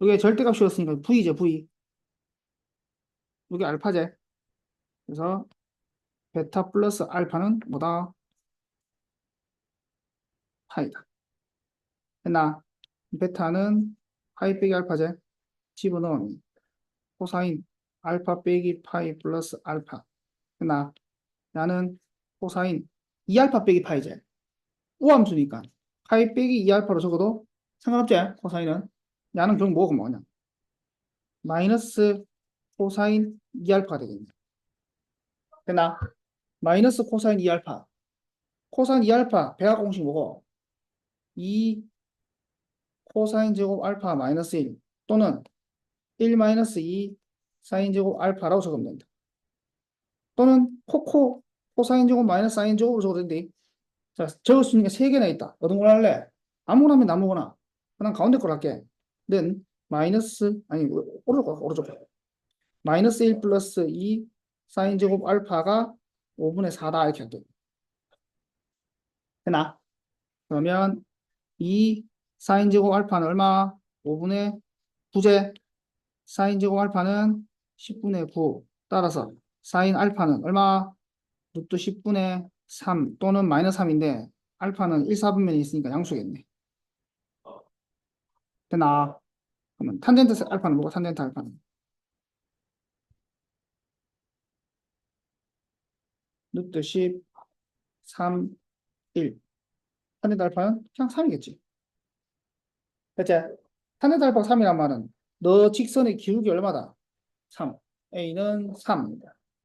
여기 절대값이었으니까 V죠, V. 여기 알파제. 그래서 베타 플러스 알파는 뭐다? 파이다. 했나? 베타는 파이 빼기 알파제. 집어넣으면 코사인 알파 빼기 파이 플러스 알파. 했나? 나는 코사인 2알파 빼기 파이제. 우함수니까 파이 빼기 2알파로 적어도 상관없지? 코사인은. 야는 결국 뭐가 뭐냐? 마이너스 코사인 2알파가 되겠네. 됐나? 마이너스 코사인 2알파. 코사인 2알파 배합 공식 뭐고? 2 코사인 제곱 알파 마이너스 1 또는 1 마이너스 2 사인 제곱 알파라고 적으면 된다. 또는 코코 코사인 제곱 마이너스 사인 제곱으로 적어도 된대. 자, 적을 수 있는 게세 개나 있다. 어떤 걸 할래? 아무거나 하면 아무거나. 난 가운데 걸 할게. 는 마이너스 아니 오른쪽 거 오른쪽 거. 마이너스 1 플러스 2 사인 제곱 알파가 5분의 4다 이렇게 할게. 되나? 그러면 2 사인 제곱 알파는 얼마? 5분의 9제 사인 제곱 알파는 10분의 9 따라서 사인 알파는 얼마? 루트 10분의 3 또는 마이너스 3인데 알파는 1, 4분면에 있으니까 양수겠네. 되나? 그러면 탄젠트 알파는 뭐고 탄젠트 알파는? 루트 10, 3, 1. 탄젠트 알파는 그냥 3이겠지. 그치? 탄젠트 알파가 3이란 말은 너 직선의 기울기 얼마다? 3. A는 3입니다.